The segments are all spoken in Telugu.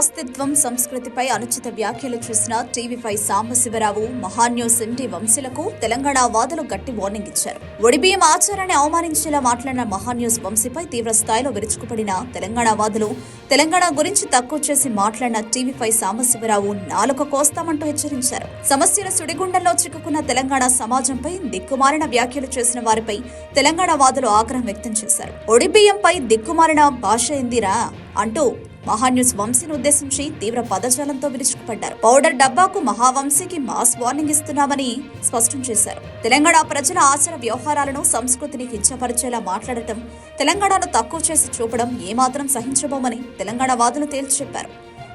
అస్తిత్వం సంస్కృతిపై అనుచిత వ్యాఖ్యలు చేసిన టీవీపై సాంబశివరావు మహాన్యూస్ ఇంటి వంశీలకు తెలంగాణ వాదులు గట్టి వార్నింగ్ ఇచ్చారు. ఒడిబియ్యం ఆచారాన్ని అవమానించేలా మాట్లాడిన మహాన్యూస్ వంశీపై తీవ్ర స్థాయిలో విరుచుకుపడిన తెలంగాణ వాదులు తెలంగాణ గురించి తక్కువ చేసి మాట్లాడిన టీవీపై సాంబశివరావు నాలుక కోస్తామంటూ హెచ్చరించారు. సమస్యల సుడిగుండంలో చిక్కుకున్న తెలంగాణ సమాజంపై దిక్కుమారిన వ్యాఖ్యలు చేసిన వారిపై తెలంగాణ వాదులు ఆగ్రహం వ్యక్తం చేశారు. ఒడిబియ్యంపై దిక్కుమారిన భాష ఏందిరా అంటూ మహాన్యూస్ వంశీని ఉద్దేశించి తీవ్ర పదజాలంతో విరుచుకుపడ్డారు. పౌడర్ డబ్బాకు మహావంశీకి మాస్ వార్నింగ్ ఇస్తున్నామని స్పష్టం చేశారు. తెలంగాణ ప్రజల ఆచార వ్యవహారాలను సంస్కృతిని కించపరిచేలా మాట్లాడటం తెలంగాణను తక్కువ చేసి చూపడం ఏమాత్రం సహించబోమని తెలంగాణ వాదులు తేల్చి చెప్పారు.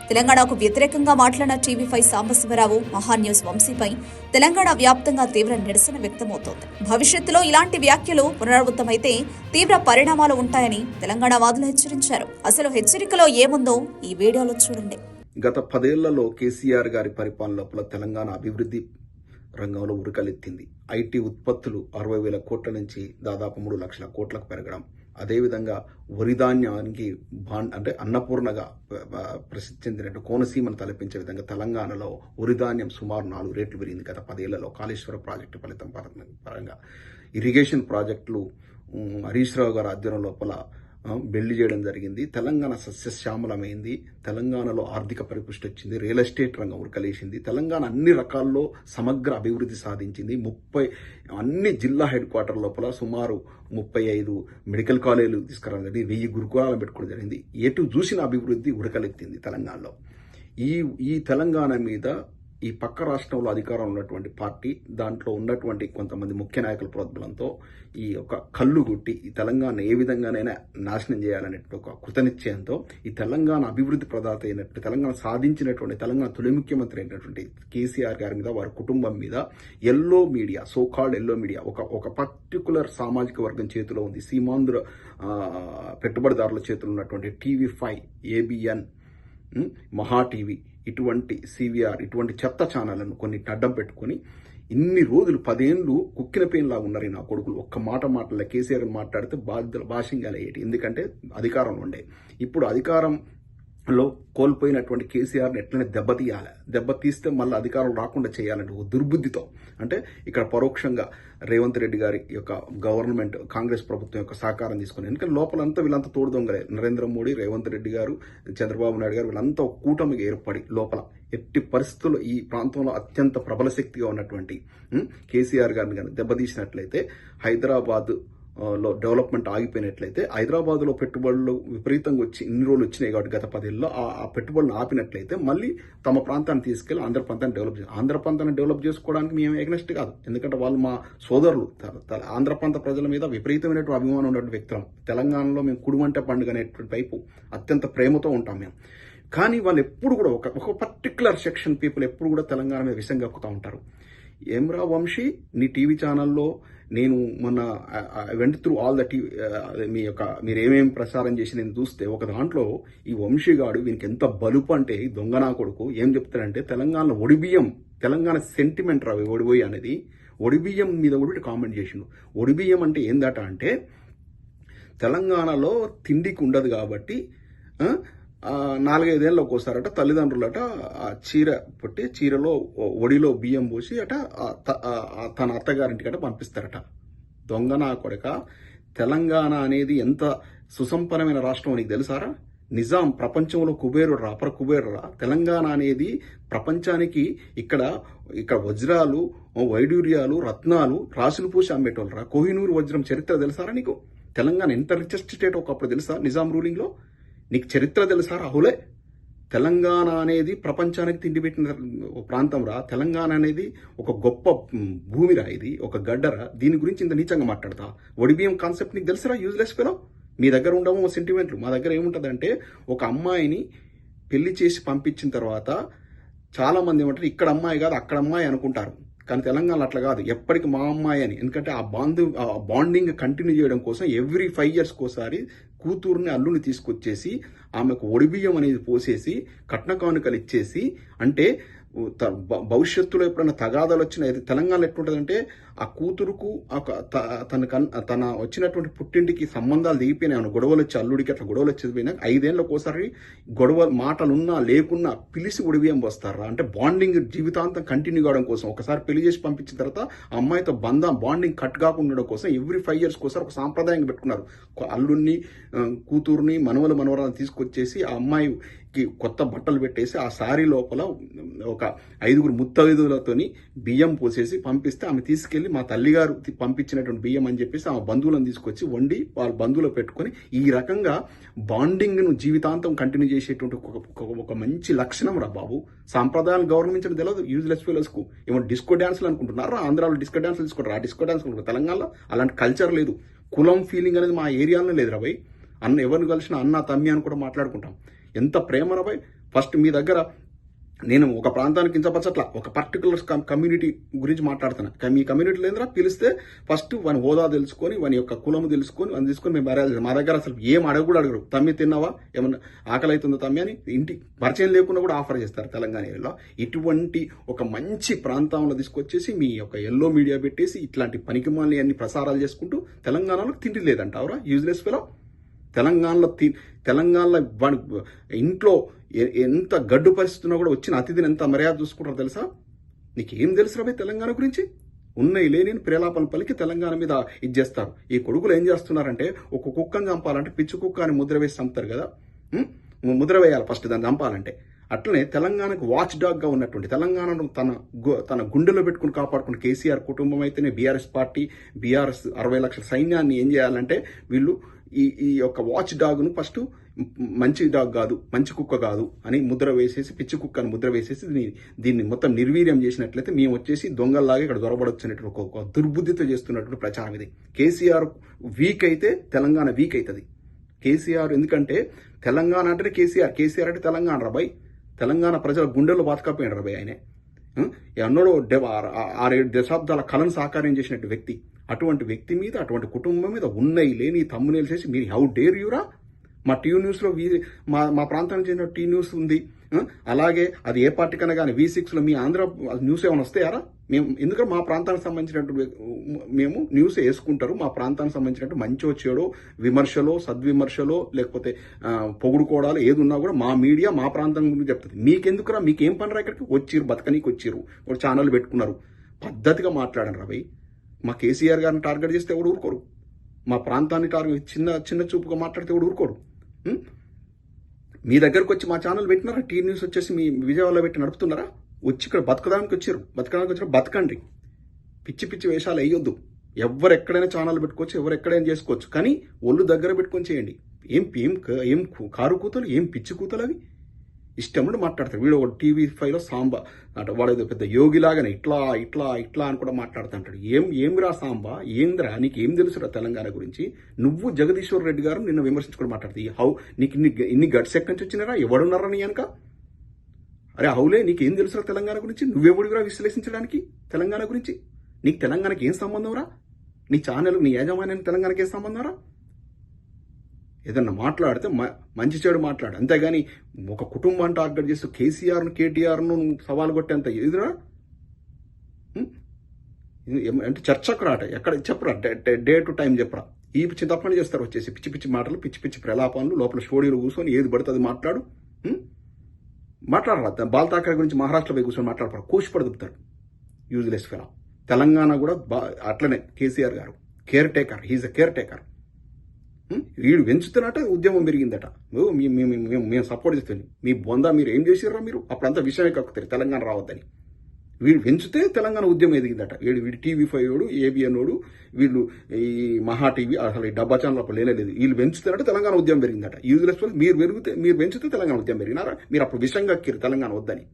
తెలంగాణకు వ్యతిరేకంగా మాట్లాడిన టీవీ ఫైవ్ సాంబశివరావు మహాన్యూస్ వంశీపై తెలంగాణ వ్యాప్తంగా తీవ్ర నిరసన వ్యక్తమవుతోంది. భవిష్యత్తులో ఇలాంటి వ్యాఖ్యలు పునరావృతమైతే తీవ్ర పరిణామాలు ఉంటాయని తెలంగాణ వాదులు హెచ్చరించారు. అసలు హెచ్చరికలో ఏముందో ఈ వీడియోలో చూడండి. గత పదేళ్ళలో కేసీఆర్ గారి పరిపాలన లోపల తెలంగాణ అభివృద్ధి రంగంలో ఉరకలెత్తింది. ఐటీ ఉత్పత్తులు అరవై వేల కోట్ల నుంచి దాదాపు మూడు లక్షల కోట్లకు పెరగడం అదేవిధంగా వరిధాన్యానికి బాండ్ అంటే అన్నపూర్ణగా ప్రసిద్ధి చెందినట్టు కోనసీమను తలపించే విధంగా తెలంగాణలో వరిధాన్యం సుమారు నాలుగు రేట్లు పెరిగింది గత పదేళ్ళలో. కాళేశ్వర ప్రాజెక్టు ఫలితం పర- పరంగా. ఇరిగేషన్ ప్రాజెక్టులు హరీష్ రావు గారి ఆధ్వర్యం లోపల బిల్డ్ చేయడం జరిగింది. తెలంగాణ సస్యశ్యామలమైంది. తెలంగాణలో ఆర్థిక పరిపుష్టి వచ్చింది. రియల్ ఎస్టేట్ రంగం ఉరకలేసింది. తెలంగాణ అన్ని రకాల్లో సమగ్ర అభివృద్ధి సాధించింది. ముప్పై అన్ని జిల్లా హెడ్ క్వార్టర్ లోపల సుమారు ముప్పై ఐదు మెడికల్ కాలేజీలు తీసుకురావడం జరిగింది. వెయ్యి గురుకులాలను పెట్టుకోవడం జరిగింది. ఎటు చూసిన అభివృద్ధి ఉడకలెత్తింది తెలంగాణలో. ఈ ఈ తెలంగాణ మీద ఈ పక్క రాష్ట్రంలో అధికారం ఉన్నటువంటి పార్టీ దాంట్లో ఉన్నటువంటి కొంతమంది ముఖ్య నాయకుల ప్రోద్బలంతో ఈ యొక్క కళ్ళు గుట్టి ఈ తెలంగాణ ఏ విధంగానైనా నాశనం చేయాలనేటువంటి ఒక కృతనిశ్చయంతో ఈ తెలంగాణ అభివృద్ధి ప్రదాత అయినటువంటి తెలంగాణ సాధించినటువంటి తెలంగాణ తొలి ముఖ్యమంత్రి అయినటువంటి కేసీఆర్ గారి మీద వారి కుటుంబం మీద yellow media so called yellow media ఒక ఒక పర్టికులర్ సామాజిక వర్గం చేతిలో ఉంది. సీమాంధ్ర పెట్టుబడిదారుల చేతిలో ఉన్నటువంటి TV five ABN Maha TV. ఇటువంటి సివిఆర్ ఇటువంటి చెత్త ఛానళ్ళను కొన్ని అడ్డం పెట్టుకొని ఇన్ని రోజులు పదేళ్ళు కుక్కిన పెయిన్లా ఉన్నారు ఈ నా కొడుకులు. ఒక్క మాట మాటలే కేసీఆర్ మాట్లాడితే బాధ్యతలు భాషంగా అయ్యేటి ఎందుకంటే అధికారంలో ఉండే. ఇప్పుడు అధికారం లో కోల్పోయినటువంటి కేసీఆర్ని ఎట్లనే దెబ్బతీయాలి దెబ్బతీస్తే మళ్ళీ అధికారం రాకుండా చేయాలంటే ఓ దుర్బుద్ధితో. అంటే ఇక్కడ పరోక్షంగా రేవంత్ రెడ్డి గారి యొక్క గవర్నమెంట్ కాంగ్రెస్ ప్రభుత్వం యొక్క సహకారం తీసుకుని ఎందుకంటే లోపలంతా వీళ్ళంతా తోడుదొంగలే నరేంద్ర మోడీ రేవంత్ రెడ్డి గారు చంద్రబాబు నాయుడు గారు వీళ్ళంతా ఒక కూటమికి ఏర్పడి లోపల ఎట్టి పరిస్థితుల్లో ఈ ప్రాంతంలో అత్యంత ప్రబల శక్తిగా ఉన్నటువంటి కేసీఆర్ గారిని కానీ దెబ్బతీసినట్లయితే హైదరాబాద్ లో డెవలప్మెంట్ ఆగిపోయినట్లయితే హైదరాబాద్లో పెట్టుబడులు విపరీతంగా వచ్చి ఇన్ని రోజులు వచ్చినాయి కాబట్టి గత పదేళ్ళలో ఆ పెట్టుబడులను ఆపినట్లయితే మళ్ళీ తమ ప్రాంతాన్ని తీసుకెళ్ళి ఆంధ్ర ప్రాంతాన్ని డెవలప్ చేయాలి ఆంధ్ర ప్రాంతాన్ని డెవలప్ చేసుకోవడానికి మేము ఎగ్నెస్ట్ కాదు. ఎందుకంటే వాళ్ళు మా సోదరులు. ఆంధ్ర ప్రాంత ప్రజల మీద విపరీతమైనటువంటి అభిమానం ఉన్నటువంటి వ్యక్తులం. తెలంగాణలో మేము కుడుమంటే పండుగ అనేటువంటి వైపు అత్యంత ప్రేమతో ఉంటాం మేము. కానీ వాళ్ళు ఎప్పుడు కూడా ఒక ఒక పర్టికులర్ సెక్షన్ పీపుల్ ఎప్పుడు కూడా తెలంగాణ మీద విషం కక్కుతూ ఉంటారు. ఏమ్రా వంశీ నీ టీవీ ఛానల్లో నేను మొన్న వెంట త్రూ ఆల్ ద మీ యొక్క మీరు ఏమేమి ప్రసారం చేసి నేను చూస్తే ఒక దాంట్లో ఈ వంశీగాడు వీనికి ఎంత బలుపు అంటే ఈ కొడుకు ఏం చెప్తాడంటే తెలంగాణలో ఒడిబియ్యం తెలంగాణ సెంటిమెంట్ రావి ఒడిబోయి అనేది ఒడిబియ్యం మీద కూడా కామెంట్ చేసిండు. ఒడిబియ్యం అంటే ఏందట అంటే తెలంగాణలో తిండికి ఉండదు కాబట్టి నాలుగైదేళ్ళు ఒక్కోసారట తల్లిదండ్రులట ఆ చీర పుట్టి చీరలో ఒడిలో బియ్యం పోసి అట తన అత్తగారింటికి అట తన అత్తగారింటికట పంపిస్తారట. దొంగ నా కొడక తెలంగాణ అనేది ఎంత సుసంపన్నమైన రాష్ట్రం నీకు తెలుసారా? నిజాం ప్రపంచంలో కుబేరుడు రా అపర కుబేరుడు రా. తెలంగాణ అనేది ప్రపంచానికి ఇక్కడ ఇక్కడ వజ్రాలు వైడూర్యాలు రత్నాలు రాసులు పూసి అమ్మేటోళ్ళు రా. కోహినూరు వజ్రం చరిత్ర తెలుసారా నీకు? తెలంగాణ ఎంత రిచెస్ట్ స్టేట్ ఒకప్పుడు తెలుసా? నిజాం రూలింగ్లో నీకు చరిత్ర తెలుసా రాహులే? తెలంగాణ అనేది ప్రపంచానికి తిండి పెట్టిన ప్రాంతం రా. తెలంగాణ అనేది ఒక గొప్ప భూమిరా ఇది ఒక గడ్డరా. దీని గురించి ఇంత నీచంగా మాట్లాడతా. ఒడిబియం కాన్సెప్ట్ నీకు తెలుసురా యూజ్లెస్ ఫెలో మీ దగ్గర ఉండవు సెంటిమెంట్లు మా దగ్గర ఏముంటుందంటే ఒక అమ్మాయిని పెళ్ళి చేసి పంపించిన తర్వాత చాలామంది ఏమంటారు ఇక్కడ అమ్మాయి కాదు అక్కడ అమ్మాయి అనుకుంటారు. కానీ తెలంగాణ అట్లా కాదు. ఎప్పటికి మా అమ్మాయి అని. ఎందుకంటే ఆ బాంధు ఆ బాండింగ్ కంటిన్యూ చేయడం కోసం ఎవ్రీ ఫైవ్ ఇయర్స్ ఒకసారి కూతురుని అల్లుని తీసుకొచ్చేసి ఆమెకు ఒడిబియ్యం అనేది పోసేసి కట్న కానుకలు ఇచ్చేసి అంటే భవిష్యత్తులో ఎప్పుడైనా తగాదాలు వచ్చినా ఇది తెలంగాణలో ఎట్లుంటుందంటే ఆ కూతురుకు త- తన కన్ తన వచ్చినటువంటి పుట్టింటికి సంబంధాలు దిగిపోయినాయి గొడవలు వచ్చి అల్లుడికి అట్లా గొడవలు వచ్చేది పోయినా ఐదేళ్ళకి ఒకసారి గొడవ మాటలున్నా లేకున్నా పిలిచి ఉడివియం వస్తారా అంటే బాండింగ్ జీవితాంతం కంటిన్యూ కావడం కోసం ఒకసారి పెళ్ళి చేసి పంపించిన తర్వాత ఆ అమ్మాయితో బంధం బాండింగ్ కట్ కాకుండా ఉండడం కోసం ఎవ్రీ ఫైవ్ ఇయర్స్ కోసం ఒక సాంప్రదాయంగా పెట్టుకున్నారు. అల్లుడిని కూతుర్ని మనవలు మనవరాలను తీసుకొచ్చేసి ఆ అమ్మాయి కి కొత్త బట్టలు పెట్టేసి ఆ సారీ లోపల ఒక ఐదుగురు ముత్తైదులతోని బియ్యం పోసేసి పంపిస్తే ఆమె తీసుకెళ్ళి మా తల్లిగారు పంపించినటువంటి బియ్యం అని చెప్పేసి ఆమె బంధువులను తీసుకొచ్చి వండి వాళ్ళ బంధువులు పెట్టుకొని ఈ రకంగా బాండింగ్ను జీవితాంతం కంటిన్యూ చేసేటువంటి ఒక- ఒక- మంచి లక్షణం రా బాబు. సాంప్రదాయాలు గవర్నమెంట్ తెలియదు యూజ్లెస్ ఫీలర్స్కు ఏమో డిస్కో డాన్స్లు అనుకుంటున్నారా? ఆంధ్రాలో డిస్కో డాన్స్లు తీసుకుంటారు ఆ డిస్కో డాన్స్ తెలంగాణలో అలాంటి కల్చర్ లేదు. కులం ఫీలింగ్ అనేది మా ఏరియాలో లేదు రా అన్న ఎవరిని కలిసినా అన్న తమ్మి అని కూడా మాట్లాడుకుంటాం. ఎంత ప్రేమ రాబాయ్ ఫస్ట్ మీ దగ్గర నేను ఒక ప్రాంతానికి కించపరచట్ల. ఒక పర్టికులర్ కమ్యూనిటీ గురించి మాట్లాడుతున్నా. మీ కమ్యూనిటీ లేదురా పిలిస్తే ఫస్ట్ వాని హోదా తెలుసుకొని వాని యొక్క కులము తెలుసుకొని వాని తీసుకొని మేము మ్యారేజ్ మా దగ్గర అసలు ఏం అడగ కూడా అడగరు. తమ్మి తిన్నావా? ఏమన్నా ఆకలి అవుతుందో తమ్మి అని ఇంటి పరిచయం లేకుండా కూడా ఆఫర్ చేస్తారు తెలంగాణ ఏరియాలో. ఇటువంటి ఒక మంచి ప్రాంతంలో తీసుకొచ్చేసి మీ యొక్క ఎల్లో మీడియా పెట్టేసి ఇట్లాంటి పనికిమాలని అన్ని ప్రసారాలు చేసుకుంటూ తెలంగాణలో తిండి లేదంటావురా? యూజ్లెస్ ఫెలో తెలంగాణలో తెలంగాణలో వాడి ఇంట్లో ఎంత గడ్డు పరిస్థితున్నా కూడా వచ్చిన అతిథిని ఎంత మర్యాద చూసుకుంటారో తెలుసా? నీకేం తెలుసు రాబోయే తెలంగాణ గురించి? ఉన్నాయి లేని ప్రేలాపన పలికి తెలంగాణ మీద ఇది చేస్తారు. ఈ కొడుకులు ఏం చేస్తున్నారంటే ఒక కుక్కను చంపాలంటే పిచ్చి కుక్క అని ముద్ర వేసి చంపుతారు కదా? ముద్ర వేయాలి ఫస్ట్ దాన్ని చంపాలంటే. అట్లనే తెలంగాణకు వాచ్ డాగ్గా ఉన్నటువంటి తెలంగాణను తన గు- తన గుండెలో పెట్టుకుని కాపాడుకున్న కేసీఆర్ కుటుంబం అయితేనే బీఆర్ఎస్ పార్టీ బీఆర్ఎస్ అరవై లక్షల సైన్యాన్ని ఏం చేయాలంటే వీళ్ళు ఈ ఈ యొక్క వాచ్ డాగ్ను ఫస్ట్ మంచి డాగ్ కాదు మంచి కుక్క కాదు అని ముద్ర వేసేసి పిచ్చి కుక్క అని ముద్ర వేసేసి దీన్ని దీన్ని మొత్తం నిర్వీర్యం చేసినట్లయితే మేము వచ్చేసి దొంగల్లాగా ఇక్కడ దొరబడొచ్చినట్టు ఒక దుర్బుద్ధితో చేస్తున్నటువంటి ప్రచారం ఇది. కేసీఆర్ వీక్ అయితే తెలంగాణ వీక్ అవుతుంది కేసీఆర్ ఎందుకంటే తెలంగాణ అంటే కేసీఆర్ కేసీఆర్ అంటే తెలంగాణ రాబాయ్ తెలంగాణ ప్రజల గుండెల్లో బాతకపోయాడు రాబాయ్ ఆయనే. ఉం? ఎన్నడో ఆరు- ఆరేడు దశాబ్దాల కళను సాకారం చేసినట్టు వ్యక్తి. అటువంటి వ్యక్తి మీద అటువంటి కుటుంబం మీద ఉన్నాయి లేని తమ్మునేలు చేసి మీరు హౌ డేర్ యూరా? మా టీ న్యూస్లో వీ మా మా ప్రాంతానికి చెందిన టీ న్యూస్ ఉంది. అలాగే అది ఏ పార్టీ కన్నా కానీ వి సిక్స్లో మీ ఆంధ్ర న్యూస్ ఏమైనా వస్తాయారా? మేము ఎందుకంటే మా ప్రాంతానికి సంబంధించినట్టు మేము న్యూస్ వేసుకుంటారు. మా ప్రాంతానికి సంబంధించినట్టు మంచి వచ్చాడో విమర్శలో సద్విమర్శలో లేకపోతే పొగుడుకోవడాలు ఏది ఉన్నా కూడా మా మీడియా మా ప్రాంతం గురించి చెప్తుంది. మీకెందుకురా? మీకేం పనిరా ఇక్కడికి? వచ్చిరు బతకనీకి వచ్చిర్రు ఒక ఛానల్ పెట్టుకున్నారు. పద్ధతిగా మాట్లాడండి రవి మా కేసీఆర్ గారిని టార్గెట్ చేస్తే ఎవడు ఊరుకోరు. మా ప్రాంతాన్ని టార్గెట్ చిన్న చిన్న చూపుగా మాట్లాడితే ఎవడు ఊరుకోరు. మీ దగ్గరకు వచ్చి మా ఛానల్ పెట్టినారా? టీ న్యూస్ వచ్చేసి మీ విజయవాడలో పెట్టి నడుపుతున్నారా? వచ్చి ఇక్కడ బతకడానికి వచ్చారు. బతకడానికి వచ్చారు బతకండి. పిచ్చి పిచ్చి వేషాలు వేయొద్దు. ఎవరు ఎక్కడైనా ఛానల్ పెట్టుకోవచ్చు ఎవరు ఎక్కడైనా చేసుకోవచ్చు. కానీ ఒళ్ళు దగ్గర పెట్టుకొని చేయండి. ఏం ఏం క- ఏం కారు కూతలు ఏం పిచ్చి కూతలు అవి? ఇష్టం మాట్లాడతారు వీడు ఒక టీవీ ఫైవ్లో సాంబా అంటే వాడు ఏదో పెద్ద యోగిలాగానే ఇట్లా ఇట్లా ఇట్లా అని కూడా మాట్లాడుతుంటాడు. ఏం ఏమిరా సాంబా? ఏందిరా? నీకు ఏం తెలుసురా తెలంగాణ గురించి? నువ్వు జగదీశ్వర్ రెడ్డి గారు నిన్ను విమర్శించుకుని మాట్లాడుతుంది హౌ నీకు ఇన్ని ఇన్ని గట్స్ ఎక్కడి నుంచి వచ్చినారా ఎవడున్నారా నీ వెనక? అరే హౌలే నీకేం తెలుసురా తెలంగాణ గురించి? నువ్వెవడివిరా విశ్లేషించడానికి తెలంగాణ గురించి? నీకు తెలంగాణకి ఏం సంబంధం రా? నీ ఛానల్ నీ యాజమాన్యానికి తెలంగాణకి ఏం సంబంధం రా? ఏదన్నా మాట్లాడితే మ- మంచి చెడు మాట్లాడు. అంతేగాని ఒక కుటుంబాన్ని టార్గెట్ చేస్తూ కేసీఆర్ను కేటీఆర్ను సవాల్ కొట్టేంత ఎదురా? అంటే చర్చకు రాట ఎక్కడ చెప్పరా? డే- డే- టు టైం చెప్పరా? ఈ చింతపని చేస్తారు వచ్చేసి. పిచ్చి పిచ్చి మాటలు పిచ్చి పిచ్చి ప్రలాపాలు లోపల స్టూడియోలో కూర్చొని ఏది పడుతుంది మాట్లాడు. మాట్లాడరా? బాల్ ఠాకరే గురించి మహారాష్ట్రపై కూర్చొని మాట్లాడతారు కూచిపడి యూజ్లెస్ ఫెలా. తెలంగాణ కూడా బా అట్లనే KCR garu. Caretaker he's a caretaker వీడు పెంచుతున్నట్టే ఉద్యమం పెరిగిందట. ఓ, మేము మేము సపోర్ట్ చేస్తుంది మీ బొందా మీరు ఏం చేసిర్రా మీరు? అప్పుడంతా విషయమే కక్కుతారు తెలంగాణ రావద్దని. వీడు పెంచితే తెలంగాణ ఉద్యమం ఎదిగిందట. వీడు వీడు టీవీ ఫైవ్ వాడు ఏబిఎన్ వాడు వీళ్ళు ఈ మహా టీవీ అసలు ఈ డబ్బా ఛానల్ అప్పుడు లేనేలేదు వీళ్ళు పెంచుతున్నట్టు తెలంగాణ ఉద్యమం పెరిగిందట. యూజ్లెస్ మీరు పెరిగితే మీరు పెంచితే తెలంగాణ ఉద్యమం పెరిగినారా? మీరు అప్పుడు విషయం కక్కిరు తెలంగాణ వద్దని.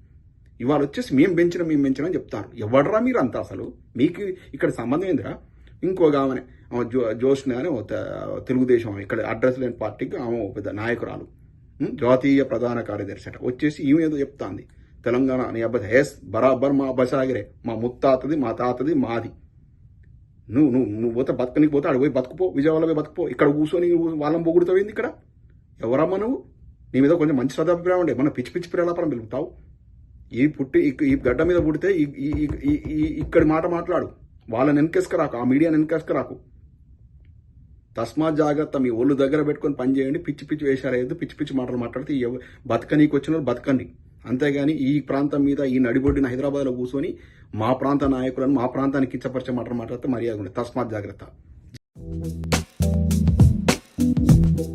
ఇవాళ వచ్చేసి మేము పెంచిన మేము పెంచిన అని చెప్తారు. ఎవడరా మీరు అంతా అసలు? మీకు ఇక్కడ సంబంధం ఏందిరా? ఇంకో ఆమెనే ఆమె జో జోష్ని అని ఒక తెలుగుదేశం ఇక్కడ అడ్రస్ లేని పార్టీకి ఆమె పెద్ద నాయకురాలు. జాతీయ ప్రధాన కార్యదర్శి అట. వచ్చేసి ఈమె ఏదో చెప్తాంది. తెలంగాణ నీ అబ్బాయి హేస్ బరాబర్ మా బసాగిరే. మా ముత్తాతది మా తాతది మాది. నువ్వు నువ్వు నువ్వు పోతే బతకనికి పోతే అడిగి పోయి బతుకుపో. విజయవాడలో పోయి బతుకుపో. ఇక్కడ కూర్చొని వాళ్ళం వాళ్ళని పొగుడుతావు ఇక్కడ? ఎవరమ్మా నువ్వు? నీ మీద కొంచెం మంచి సదాభిప్రాయం ఉండే. మన పిచ్చి పిచ్చి ప్రేలాపరం పిలుపుతావు ఈ పుట్టి ఇక్- ఈ గడ్డ మీద పుడితే ఈ- ఈ- ఇక్కడి మాట మాట్లాడు. వాళ్ళని వెనకేసుకురాకు ఆ మీడియాని వెనకేసుకురాకు తస్మాత్ జాగ్రత్త మీ ఒళ్ళు దగ్గర పెట్టుకొని పని చేయండి పిచ్చి పిచ్చి వేషాలు పిచ్చి పిచ్చి మాటలు మాట్లాడితే బతకనీకి వచ్చిన బతకండి. అంతేగాని ఈ ప్రాంతం మీద ఈ నడిబొడ్డిన హైదరాబాద్లో కూర్చొని మా ప్రాంత నాయకులను మా ప్రాంతానికి కించపరిచే మాటలు మాట్లాడితే మర్యాద ఉండదు తస్మాత్ జాగ్రత్త.